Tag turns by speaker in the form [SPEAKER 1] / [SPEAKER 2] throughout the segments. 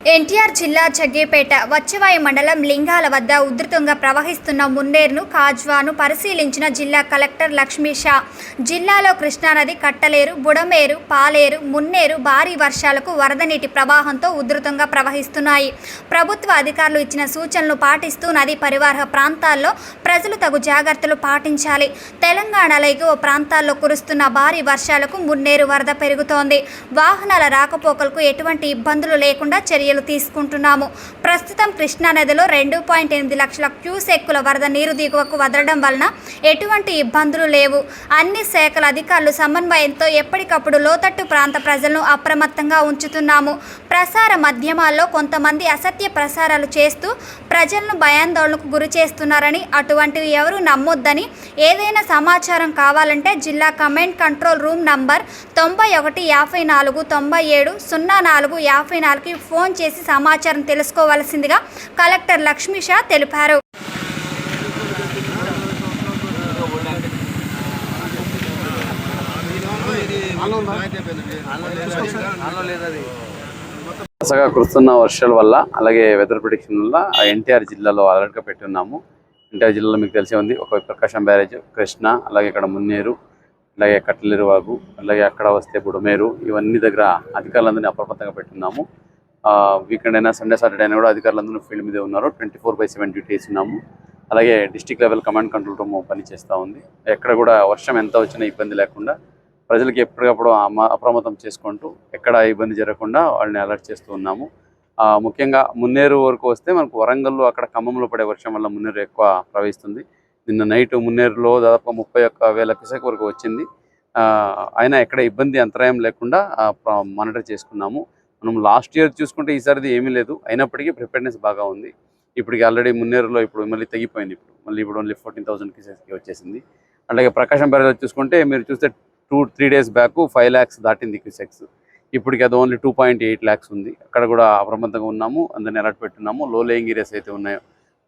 [SPEAKER 1] ఎన్టీఆర్ జిల్లా జగ్గేపేట వచ్చవాయి మండలం లింగాల వద్ద ఉధృతంగా ప్రవహిస్తున్న మున్నేరును కాజ్వాను పరిశీలించిన జిల్లా కలెక్టర్ లక్ష్మీ షా. జిల్లాలో కృష్ణానది కట్టలేరు బుడమేరు పాలేరు మున్నేరు భారీ వర్షాలకు వరద నీటి ప్రవాహంతో ఉధృతంగా ప్రవహిస్తున్నాయి. ప్రభుత్వ అధికారులు ఇచ్చిన సూచనలు పాటిస్తూ నది పరివాహ ప్రాంతాల్లో ప్రజలు తగు జాగ్రత్తలు పాటించాలి. తెలంగాణలో ఎగువ ప్రాంతాల్లో కురుస్తున్న భారీ వర్షాలకు మున్నేరు వరద పెరుగుతోంది. వాహనాల రాకపోకలకు ఎటువంటి ఇబ్బందులు లేకుండా చర్యలు తీసుకుంటున్నాము. ప్రస్తుతం కృష్ణానదిలో రెండు పాయింట్ ఎనిమిది లక్షల క్యూసెక్కుల వరద నీరు దిగువకు వదలడం వలన ఎటువంటి ఇబ్బందులు లేవు. అన్ని శాఖల అధికారులు సమన్వయంతో ఎప్పటికప్పుడు లోతట్టు ప్రాంత ప్రజలను అప్రమత్తంగా ఉంచుతున్నాము. ప్రసార మాధ్యమాల్లో కొంతమంది అసత్య ప్రసారాలు చేస్తూ ప్రజలను భయాందోళనకు గురి చేస్తున్నారని అటువంటివి ఎవరూ నమ్మొద్దని ఏదైనా సమాచారం కావాలంటే జిల్లా కమాండ్ కంట్రోల్ రూమ్ నంబర్ తొంభై ఒకటి యాభై నాలుగు తొంభై ఏడు సున్నా నాలుగు యాభై నాలుగుకి ఫోన్ చేసి సమాచారం తెలుసుకోవాల్సిందిగా కలెక్టర్ లక్ష్మీ షా తెలిపారు
[SPEAKER 2] వరుసగా కురుస్తున్న వర్షాల వల్ల అలాగే వెదర్ ప్రొడిక్షన్ వల్ల ఎన్టీఆర్ జిల్లాలో అలర్ట్గా పెట్టి ఉన్నాము. ఎన్టీఆర్ జిల్లాలో మీకు తెలిసే ఉంది. ఒక ప్రకాశం బ్యారేజ్ కృష్ణ అలాగే ఇక్కడ మున్నేరు అలాగే కట్టలేరు వాగు అలాగే అక్కడ వస్తే బుడమేరు ఇవన్నీ దగ్గర అధికారులందరినీ అప్రమత్తంగా పెట్టున్నాము వీకెండ్ అయినా సండే సాటర్డే అయినా కూడా అధికారులందరూ ఫీల్డ్ మీదే ఉన్నారు. Twenty four by seven duty ఉన్నాము. అలాగే district level command control room పనిచేస్తూ ఉంది. ఎక్కడ కూడా వర్షం ఎంత వచ్చినా ఇబ్బంది లేకుండా ప్రజలకి ఎప్పటికప్పుడు అప్రమత్తం చేసుకుంటూ ఎక్కడ ఇబ్బంది జరగకుండా వాళ్ళని అలర్ట్ చేస్తూ ఉన్నాము. ముఖ్యంగా మున్నేరు వరకు వస్తే మనకు వరంగల్లో అక్కడ ఖమ్మంలో పడే వర్షం వల్ల మున్నేరు ఎక్కువ ప్రవహిస్తుంది. నిన్న నైట్ మున్నేరులో దాదాపు ముప్పై ఒక్క వేల క్యూసెక్ వరకు వచ్చింది. అయినా ఎక్కడ ఇబ్బంది అంతరాయం లేకుండా మానిటర్ చేసుకున్నాము. మనం లాస్ట్ ఇయర్ చూసుకుంటే ఈసారిది ఏమీ లేదు. అయినప్పటికీ ప్రిపేర్నెస్ బాగా ఉంది. ఇప్పటికి ఆల్రెడీ మున్నేరులో ఇప్పుడు మళ్ళీ తగ్గిపోయింది ఇప్పుడు. మళ్ళీ ఇప్పుడు ఓన్లీ ఫోర్టీన్ థౌసండ్ కేసెస్కి వచ్చేసింది. అలాగే ప్రకాశం బ్యారేజ్ చూసుకుంటే మీరు చూస్తే two three days back five lakhs దాటింది క్యూసెక్స్ ఇప్పటికి అది only two point eight lakhs ఉంది. అక్కడ కూడా అప్రమత్తంగా ఉన్నాము. అందరిని అలర్ట్ పెట్టున్నాము. లో లేయింగ్ ఏరియాస్ అయితే ఉన్నాయో.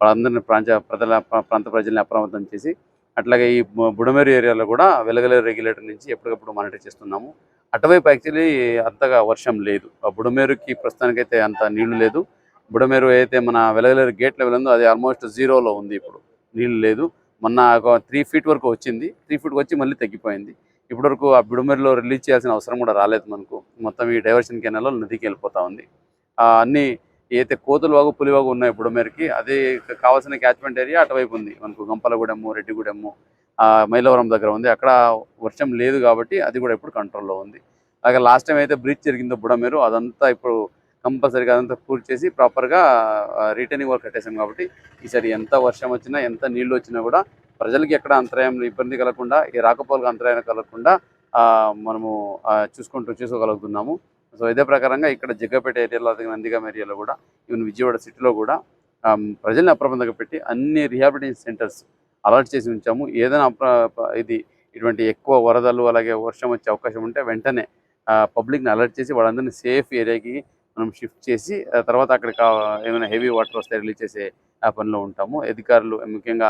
[SPEAKER 2] వాళ్ళందరినీ ప్రాంత ప్రజల ప్రాంత ప్రజల్ని అప్రమత్తం చేసి అట్లాగే ఈ బుడమేరు ఏరియాలో కూడా వెలగలేరు రెగ్యులేటర్ నుంచి ఎప్పటికప్పుడు మానిటర్ చేస్తున్నాము. అటువైపు యాక్చువల్లీ అంతగా వర్షం లేదు. ఆ బుడమేరుకి ప్రస్తుతానికైతే అంత నీళ్ళు లేదు. బుడమేరు అయితే మన వెలగలేరు గేట్ లెవెల్ ఉందో అది ఆల్మోస్ట్ జీరోలో ఉంది ఇప్పుడు. నీళ్ళు లేదు. మొన్న ఒక త్రీ ఫీట్ వరకు వచ్చింది. త్రీ ఫీట్కి వచ్చి మళ్ళీ తగ్గిపోయింది. ఇప్పటివరకు ఆ బుడమేరులో రిలీజ్ చేయాల్సిన అవసరం కూడా రాలేదు మనకు. మొత్తం ఈ డైవర్షన్ కెనాల్లో నదికి వెళ్ళిపోతా ఉంది. అన్నీ అన్ని ఏదైతే కోతులు వాగు పులివాగు ఉన్నాయి బుడమేరుకి అది కావాల్సిన క్యాచ్మెంట్ ఏరియా అటువైపు ఉంది. మనకు గంపలగూడెము రెడ్డిగూడెము ఆ, మైలవరం దగ్గర ఉంది. అక్కడ వర్షం లేదు కాబట్టి అది కూడా ఇప్పుడు కంట్రోల్లో ఉంది. అలాగే లాస్ట్ టైం అయితే బ్రిడ్జ్ జరిగిందో బుడమేరు అదంతా ఇప్పుడు కంపల్సరీగా అదంతా పూర్తి చేసి ప్రాపర్గా రిటర్నింగ్ వర్క్ కట్టేసాం కాబట్టి ఈసారి ఎంత వర్షం వచ్చినా ఎంత నీళ్ళు వచ్చినా కూడా ప్రజలకి ఎక్కడ అంతరాయం ఇబ్బంది కలగకుండా ఈ రాకపోకలకు అంతరాయం కలగకుండా మనము చూసుకుంటూ చూసుకోగలుగుతున్నాము. సో ఇదే ప్రకారంగా ఇక్కడ జగ్గపేట ఏరియాలో అలాగే ఏరియాలో కూడా ఈవెన్ విజయవాడ సిటీలో కూడా ప్రజల్ని అప్రమత్తంగా పెట్టి అన్ని రిహాబిలిటేషన్ సెంటర్స్ అలర్ట్ చేసి ఉంచాము. ఏదైనా ఇది ఇటువంటి ఎక్కువ వరదలు అలాగే వర్షం వచ్చే అవకాశం ఉంటే వెంటనే పబ్లిక్ని అలర్ట్ చేసి వాళ్ళందరినీ సేఫ్ ఏరియాకి మనం షిఫ్ట్ చేసి తర్వాత అక్కడ ఏమైనా హెవీ వాటర్ వస్తే రిలీజ్ చేసే పనిలో ఉంటాము. అధికారులు ముఖ్యంగా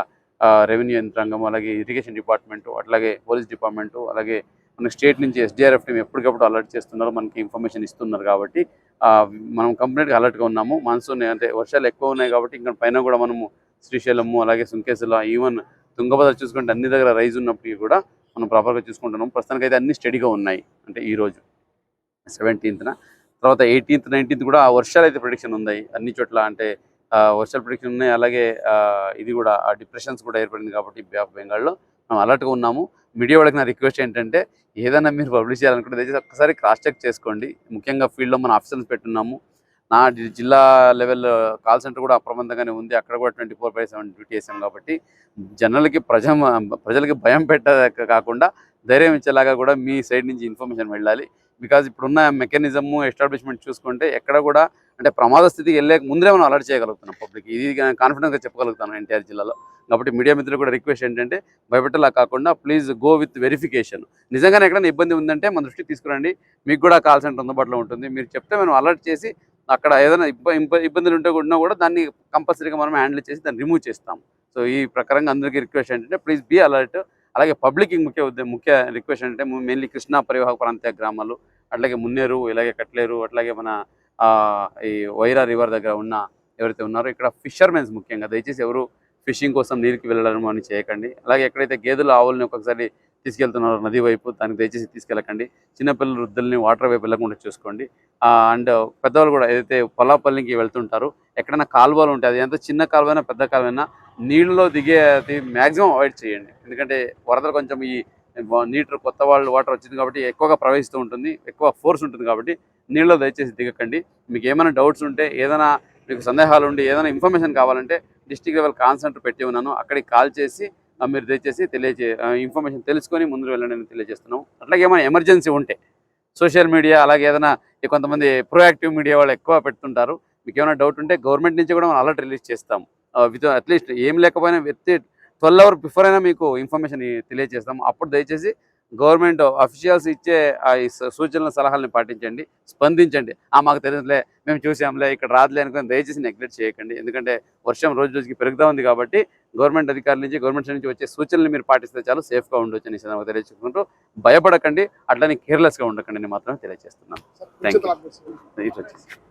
[SPEAKER 2] రెవెన్యూ యంత్రాంగం అలాగే ఇరిగేషన్ డిపార్ట్మెంటు అట్లాగే పోలీస్ డిపార్ట్మెంటు అలాగే మన స్టేట్ నుంచి ఎస్డిఆర్ఎఫ్ టీం ఎప్పటికప్పుడు అలర్ట్ చేస్తున్నారు మనకి ఇన్ఫర్మేషన్ ఇస్తున్నారు కాబట్టి మనం కంప్లీట్గా అలర్ట్గా ఉన్నాము. మాన్సూన్ అంటే వర్షాలు ఎక్కువ ఉన్నాయి కాబట్టి ఇంకా పైన కూడా మనము శ్రీశైలము అలాగే సుంకేశల ఈవెన్ తుంగభద్ర చూసుకుంటే అన్ని దగ్గర రైజ్ ఉన్నప్పటికీ కూడా మనం ప్రాపర్గా చూసుకుంటున్నాం ప్రస్తుతానికి అయితే అన్ని స్టడీగా ఉన్నాయి. అంటే ఈరోజు సెవెంటీన్త్న. తర్వాత ఎయిటీన్త్ నైన్టీన్త్ కూడా ఆ వర్షాలు అయితే ప్రొడిక్షన్ ఉన్నాయి అన్ని చోట్ల అంటే వర్షాలు ప్రిడిక్షన్ ఉన్నాయి. అలాగే ఇది కూడా ఆ డిప్రెషన్స్ కూడా ఏర్పడింది కాబట్టి బే ఆఫ్ బెంగాల్లో మేము అలర్ట్గా ఉన్నాము. మీడియా వాళ్ళకి నా రిక్వెస్ట్ ఏంటంటే ఏదైనా మీరు పబ్లిష్ చేయాలనుకుంటే దయచేసి ఒక్కసారి క్రాస్ చెక్ చేసుకోండి. ముఖ్యంగా ఫీల్డ్లో మన ఆఫీసర్స్ పెట్టున్నాము. నా జిల్లా లెవెల్ కాల్ సెంటర్ కూడా అప్రమత్తంగానే ఉంది. అక్కడ కూడా twenty four by seven duty చేసాం కాబట్టి జనరల్కి ప్రజ ప్రజలకి భయం పెట్ట కాకుండా ధైర్యం ఇచ్చేలాగా కూడా మీ సైడ్ నుంచి ఇన్ఫర్మేషన్ వెళ్ళాలి. బికాజ్ ఇప్పుడున్న మెకానిజము ఎస్టాబ్లిష్మెంట్ చూసుకుంటే ఎక్కడ కూడా అంటే ప్రమాద స్థితికి వెళ్ళే ముందే మనం అలర్ట్ చేయగలుగుతున్నాం పబ్లిక్ ఇది కాన్ఫిడెన్స్గా చెప్పగలుగుతాను ఎన్టీఆర్ జిల్లాలో. కాబట్టి మీడియా మిత్రులు కూడా రిక్వెస్ట్ ఏంటంటే భయపెట్టలా కాకుండా ప్లీజ్ గో విత్ వెరిఫికేషన్ నిజంగానే ఎక్కడైనా ఇబ్బంది ఉందంటే మన దృష్టికి తీసుకురండి. మీకు కూడా కాల్ సెంటర్ అందుబాటులో ఉంటుంది. మీరు చెప్తే మనం అలర్ట్ చేసి అక్కడ ఏదైనా ఇబ్బ ఇబ్బందులు ఉంటే కూడా కూడా దాన్ని కంపల్సరీగా మనం హ్యాండిల్ చేసి దాన్ని రిమూవ్ చేస్తాం సో ఈ ప్రకారంగా అందరికీ రిక్వెస్ట్ ఏంటంటే ప్లీజ్ బీ అలర్ట్ అలాగే పబ్లిక్ ముఖ్య ముఖ్య రిక్వెస్ట్ అంటే మెయిన్లీ కృష్ణా పరివాహక ప్రాంతీయ గ్రామాలు అట్లాగే మున్నేరు ఇలాగే కట్లేరు అట్లాగే మన ఈ వైరా రివర్ దగ్గర ఉన్న ఎవరైతే ఉన్నారో ఇక్కడ ఫిషర్మెన్స్ ముఖ్యంగా దయచేసి ఎవరు ఫిషింగ్ కోసం నీరుకి వెళ్ళడం అని చేయకండి. అలాగే ఎక్కడైతే గేదెలు ఆవులని ఒక్కొక్కసారి తీసుకెళ్తున్నారో నది వైపు దానికి దయచేసి తీసుకెళ్ళకండి. చిన్నపిల్లలు వృద్ధుల్ని వాటర్ వైపు వెళ్ళకుండా చూసుకోండి. అండ్ పెద్దవాళ్ళు కూడా ఏదైతే పొలాపల్లికి వెళ్తుంటారు ఎక్కడైనా కాలువలు ఉంటాయి అది ఎంత చిన్న కాలువైనా పెద్ద కాలువైనా నీళ్ళలో దిగే అది మ్యాక్సిమం అవాయిడ్ చేయండి. ఎందుకంటే వరదలు కొంచెం ఈ నీటర్ కొత్త వాళ్ళు వాటర్ వచ్చింది కాబట్టి ఎక్కువగా ప్రవహిస్తూ ఉంటుంది ఎక్కువ ఫోర్స్ ఉంటుంది కాబట్టి నీళ్ళలో దయచేసి దిగకండి. మీకు ఏమైనా డౌట్స్ ఉంటే ఏదైనా మీకు సందేహాలు ఉండి ఏదైనా ఇన్ఫర్మేషన్ కావాలంటే డిస్టిక్ లెవెల్ కాన్సెంటర్ పెట్టి ఉన్నాను. అక్కడికి కాల్ చేసి మీరు దయచేసి తెలియజే ఇన్ఫర్మేషన్ తెలుసుకొని ముందు వెళ్ళండి అని తెలియజేస్తున్నాం అట్లాగే ఏమైనా ఎమర్జెన్సీ ఉంటే సోషల్ మీడియా అలాగే ఏదైనా కొంతమంది ప్రోయాక్టివ్ మీడియా వాళ్ళు ఎక్కువ పెడుతుంటారు. మీకు ఏమైనా డౌట్ ఉంటే గవర్నమెంట్ నుంచి కూడా మనం అలర్ట్ రిలీజ్ చేస్తాం విత్ అట్లీస్ట్ ఏం లేకపోయినా విత్ ట్వెల్వ్ అవర్ బిఫోర్ అయినా మీకు ఇన్ఫర్మేషన్ తెలియజేస్తాం. అప్పుడు దయచేసి గవర్నమెంట్ అఫీషియల్స్ ఇచ్చే సూచనల సలహాలను పాటించండి స్పందించండి. ఆ మాకు తెలియదులే మేము చూసాంలే ఇక్కడ రాదులే అనుకుని దయచేసి నెగ్లెక్ట్ చేయకండి. ఎందుకంటే వర్షం రోజు రోజుకి పెరుగుతూ ఉంది కాబట్టి గవర్నమెంట్ అధికారుల నుంచి గవర్నమెంట్ నుంచి వచ్చే సూచనలు మీరు పాటిస్తే చాలు సేఫ్గా ఉండొచ్చు అని సందర్భంగా తెలియజేసుకుంటూ భయపడకండి అట్లని కేర్లెస్గా ఉండకండి అని మాత్రమే తెలియజేస్తున్నాను. Thank you